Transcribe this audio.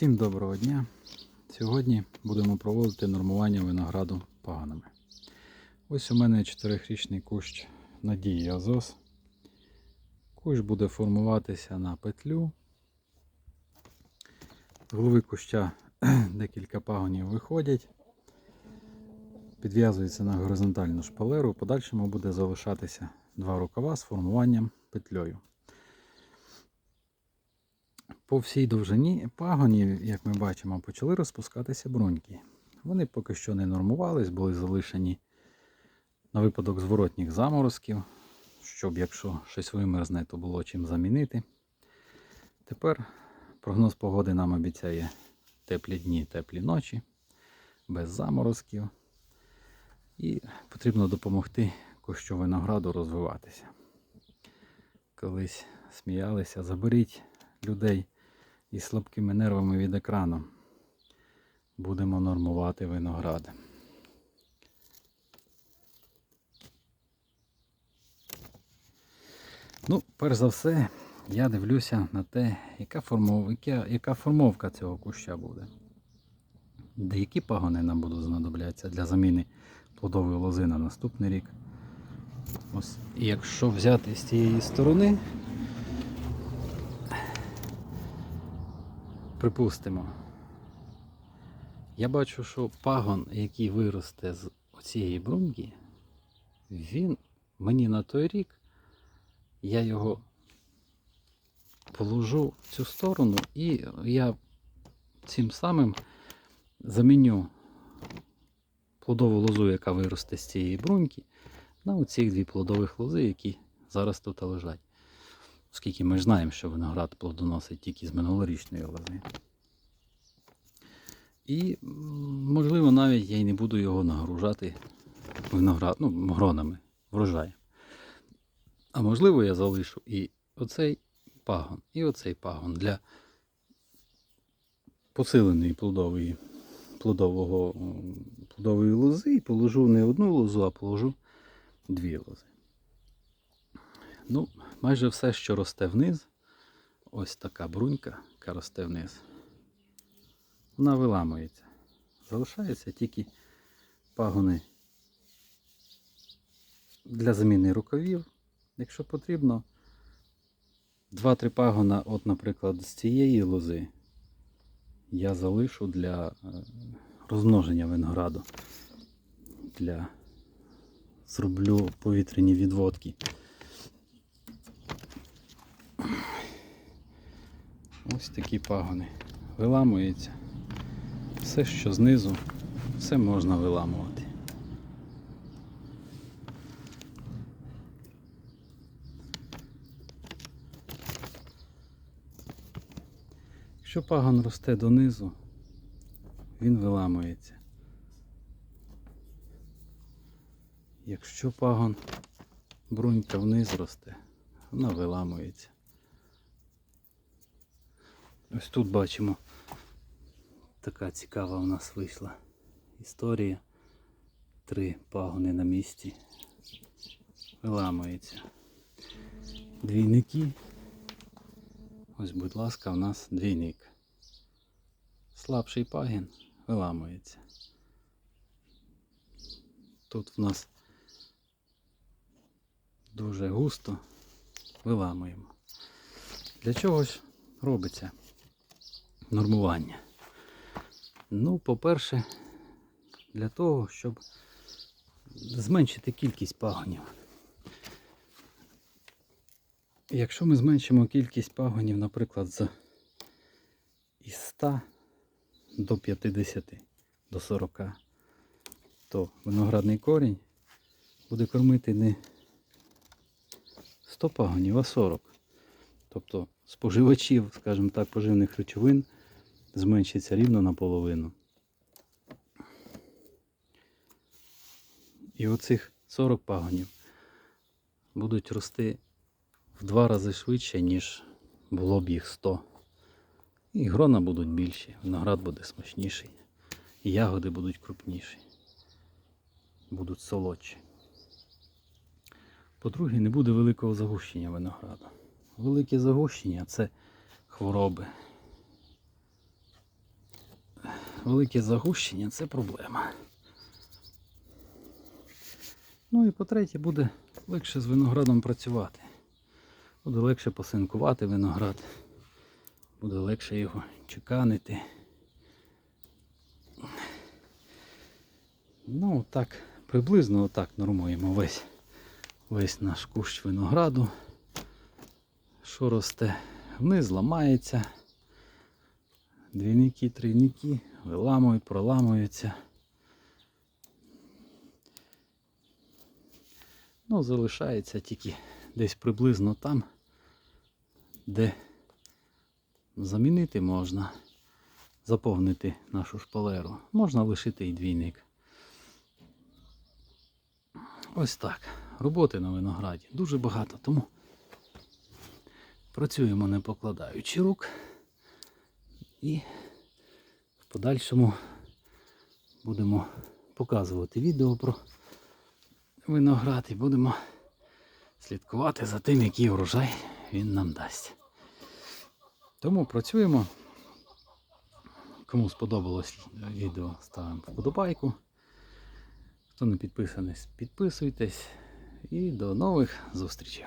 Всім доброго дня! Сьогодні будемо проводити нормування винограду паганами. Ось у мене чотирихрічний кущ Надії Азос. Кущ буде формуватися на петлю. З голови куща декілька пагонів виходять, підв'язується на горизонтальну шпалеру. В подальшому буде залишатися два рукава з формуванням петлею. По всій довжині пагонів, як ми бачимо, почали розпускатися бруньки. Вони поки що не нормувались, були залишені на випадок зворотніх заморозків, щоб якщо щось вимерзне, то було чим замінити. Тепер прогноз погоди нам обіцяє теплі дні, теплі ночі, без заморозків. І потрібно допомогти кущу винограду розвиватися. Колись сміялися, заберіть людей із слабкими нервами від екрану. Будемо нормувати виноград. Ну, перш за все, я дивлюся на те, яка, формов... яка... формовка цього куща буде. Деякі пагони нам будуть знадоблятися для заміни плодової лози на наступний рік. Ось, і якщо взяти з цієї сторони, припустимо, я бачу, що пагон, який виросте з цієї бруньки, він мені на той рік, я його положу в цю сторону і я цим самим заміню плодову лозу, яка виросте з цієї бруньки, на оці дві плодових лози, які зараз тут лежать. Оскільки ми ж знаємо, що виноград плодоносить тільки з минулорічної лози. І, можливо, навіть я й не буду його нагружати виноград, ну, гронами, врожаєм. А можливо, я залишу і оцей пагон, і оцей пагон для посиленої плодової, плодового, плодової лози і положу не одну лозу, а положу дві лози. Ну, майже все, що росте вниз, ось така брунька, яка росте вниз, вона виламується. Залишаються тільки пагони для заміни рукавів. Якщо потрібно, 2-3 пагона, от, наприклад, з цієї лози я залишу для е, розмноження винограду. Для зроблю повітряні відводки. Ось такі пагони. Виламується. Все, що знизу, все можна виламувати. Якщо пагон росте донизу, він виламується. Якщо пагон брунька вниз росте, вона виламується. Ось тут бачимо, така цікава у нас вийшла історія. Три пагони на місці. Виламується. Двійники. Ось, будь ласка, у нас двійник. Слабший пагін виламується. Тут в нас дуже густо виламуємо. Для чого ж робиться нормування? Ну, по-перше, для того, щоб зменшити кількість пагонів. Якщо ми зменшимо кількість пагонів, наприклад, з із 100 до 50 до 40, то виноградний корінь буде кормити не 100 пагонів, а 40. Тобто споживачів, скажімо так, поживних речовин зменшиться рівно наполовину. І оцих 40 пагонів будуть рости в два рази швидше, ніж було б їх 100. І грона будуть більші, виноград буде смачніший, і ягоди будуть крупніші, будуть солодші. По-друге, не буде великого загущення винограду. Велике загущення це хвороби. Велике загущення це проблема. Ну і по-третє, буде легше з виноградом працювати. Буде легше посинкувати виноград, буде легше його чеканити. Ну, так, приблизно отак нормуємо весь, весь наш кущ винограду. Що росте, вниз ламається. Двійники, трійники виламують, проламуються. Ну, залишається тільки десь приблизно там, де замінити можна, заповнити нашу шпалеру. Можна лишити і двійник. Ось так. Роботи на винограді дуже багато, тому працюємо не покладаючи рук. І подальшому будемо показувати відео про виноград і будемо слідкувати за тим, який урожай він нам дасть. Тому працюємо. Кому сподобалось відео, ставимо вподобайку. Хто не підписаний, підписуйтесь. І до нових зустрічей.